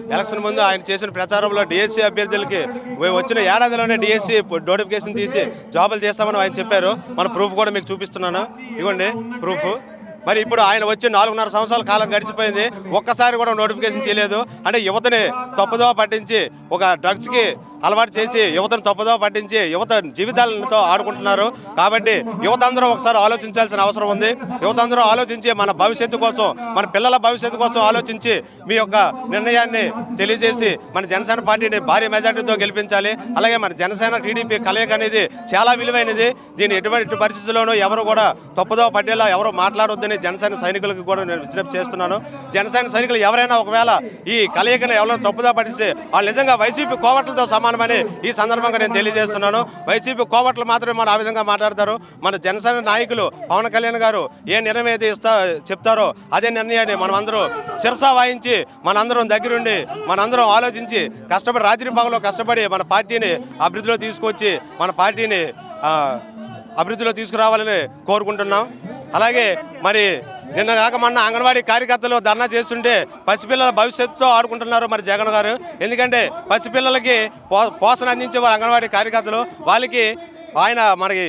Election ముందు ఆయన చేసిన ప్రచారంలో డిఎస్సీ అభ్యర్థులకి వచ్చిన ఏడాదిలోనే డిఎస్సీ నోటిఫికేషన్ తీసి జాబులు చేస్తామని ఆయన చెప్పారు. మన ప్రూఫ్ కూడా మీకు చూపిస్తున్నాను. ఇవ్వండి ప్రూఫ్. మరి ఇప్పుడు ఆయన వచ్చి నాలుగున్నర సంవత్సరాల కాలం గడిచిపోయింది. ఒక్కసారి కూడా నోటిఫికేషన్ చేయలేదు. అంటే యువతని తప్పుదోవ పట్టించి ఒక డ్రగ్స్కి అలవాటు చేసి యువతను తప్పుదో పట్టించి యువత జీవితాలతో ఆడుకుంటున్నారు. కాబట్టి యువత అందరూ ఒకసారి ఆలోచించాల్సిన అవసరం ఉంది. యువత అందరూ ఆలోచించి మన భవిష్యత్తు కోసం మన పిల్లల భవిష్యత్తు కోసం ఆలోచించి మీ యొక్క నిర్ణయాన్ని తెలియజేసి మన జనసేన పార్టీని భారీ మెజార్టీతో గెలిపించాలి. అలాగే మన జనసేన టీడీపీ కలయిక అనేది చాలా విలువైనది. దీన్ని ఎటువంటి పరిస్థితుల్లోనూ ఎవరు కూడా తప్పుదో పట్టేలా ఎవరు మాట్లాడొద్దని జనసేన సైనికులకు కూడా నేను విజ్ఞప్తి చేస్తున్నాను. జనసేన సైనికులు ఎవరైనా ఒకవేళ ఈ కలయికను ఎవరైనా తప్పుదో పట్టిస్తే వాళ్ళు నిజంగా వైసీపీ కోవట్లతో సమానమని ఈ సందర్భంగా నేను తెలియజేస్తున్నాను. వైసీపీ కోవట్లు మాత్రమే మన ఆ విధంగా మాట్లాడతారు. మన జనసేన నాయకులు పవన్ కళ్యాణ్ గారు ఏ నిర్ణయం అయితే ఇస్తా చెప్తారో అదే నిర్ణయాన్ని మనమందరూ శిరస శిరసా వాయించి మనందరం దగ్గరుండి మనందరం ఆలోచించి కష్టపడి రాత్రి భాగంలో కష్టపడి మన పార్టీని అభివృద్ధిలో తీసుకొచ్చి మన పార్టీని అభివృద్ధిలో తీసుకురావాలని కోరుకుంటున్నాం. అలాగే మరి నిన్న కాక మొన్న అంగన్వాడీ కార్యకర్తలు ధర్నా చేస్తుంటే పసిపిల్లల భవిష్యత్తుతో ఆడుకుంటున్నారు మరి జగన్ గారు. ఎందుకంటే పసిపిల్లలకి పో పోషణ అందించే వారు అంగన్వాడీ కార్యకర్తలు. వాళ్ళకి ఆయన మనకి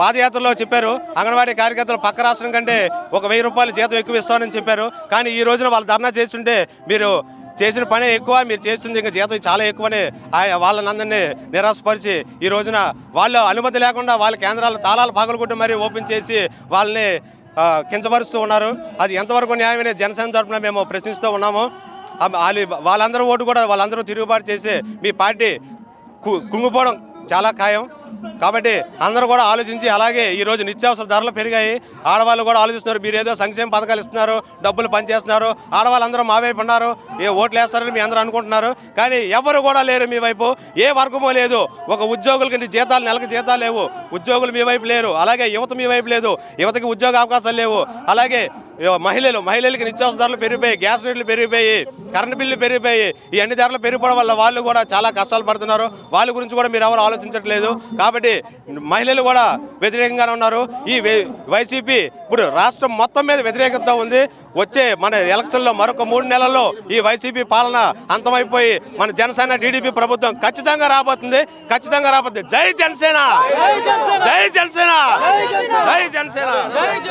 పాదయాత్రలో చెప్పారు. అంగన్వాడీ కార్యకర్తలు పక్క రాష్ట్రం కంటే ఒక వెయ్యి రూపాయలు జీతం ఎక్కువ ఇస్తామని చెప్పారు. కానీ ఈ రోజున వాళ్ళు ధర్నా చేస్తుంటే మీరు చేసిన పని ఎక్కువ మీరు చేస్తుంది ఇంకా జీతం చాలా ఎక్కువని ఆయన వాళ్ళనందరినీ నిరాశపరిచి ఈ రోజున వాళ్ళు అనుమతి లేకుండా వాళ్ళ కేంద్రాలు తాళాలు పగలగొట్టి మరీ ఓపెన్ చేసి వాళ్ళని కించపరుస్తూ ఉన్నారు. అది ఎంతవరకు న్యాయమనే జనసేన తరఫున మేము ప్రశ్నిస్తూ ఉన్నాము. వాళ్ళు వాళ్ళందరూ ఓటు కూడా వాళ్ళందరూ తిరుగుబాటు చేసి మీ పార్టీ కు- కుంగిపోవడం చాలా ఖాయం. కాబట్టి అందరూ కూడా ఆలోచించి అలాగే ఈ రోజు నిత్యావసర ధరలు పెరిగాయి. ఆడవాళ్ళు కూడా ఆలోచిస్తున్నారు మీరు ఏదో సంక్షేమ పథకాలు ఇస్తున్నారు డబ్బులు పనిచేస్తున్నారు. ఆడవాళ్ళందరూ మా వైపు ఉన్నారు ఏ ఓట్లు వేస్తారని మీ అందరూ అనుకుంటున్నారు. కానీ ఎవరు కూడా లేరు మీ వైపు ఏ వర్గమో లేదు. ఒక ఉద్యోగులకి జీతాలు నెలకు జీతాలు లేవు. ఉద్యోగులు మీ వైపు లేరు అలాగే యువత మీ వైపు లేదు. యువతకి ఉద్యోగ అవకాశాలు లేవు. అలాగే మహిళలు మహిళలకి నిత్యావసర ధరలు పెరిగిపోయి గ్యాస్ రేట్లు పెరిగిపోయి కరెంట్ బిల్లు పెరిగిపోయి ఈ అన్ని ధరలు పెరిగిపోవడం వల్ల వాళ్ళు కూడా చాలా కష్టాలు పడుతున్నారు. వాళ్ళ గురించి కూడా మీరు ఎవరు ఆలోచించట్లేదు. కాబట్టి మహిళలు కూడా వ్యతిరేకంగానే ఉన్నారు. ఈ వైసీపీ ఇప్పుడు రాష్ట్రం మొత్తం మీద వ్యతిరేకత ఉంది. వచ్చే మన ఎలక్షన్లో మరొక మూడు నెలల్లో ఈ వైసీపీ పాలన అంతమైపోయి మన జనసేన టీడీపీ ప్రభుత్వం ఖచ్చితంగా రాబోతుంది. ఖచ్చితంగా రాబోతుంది. జై జనసేన! జై జనసేన! జై జనసేన!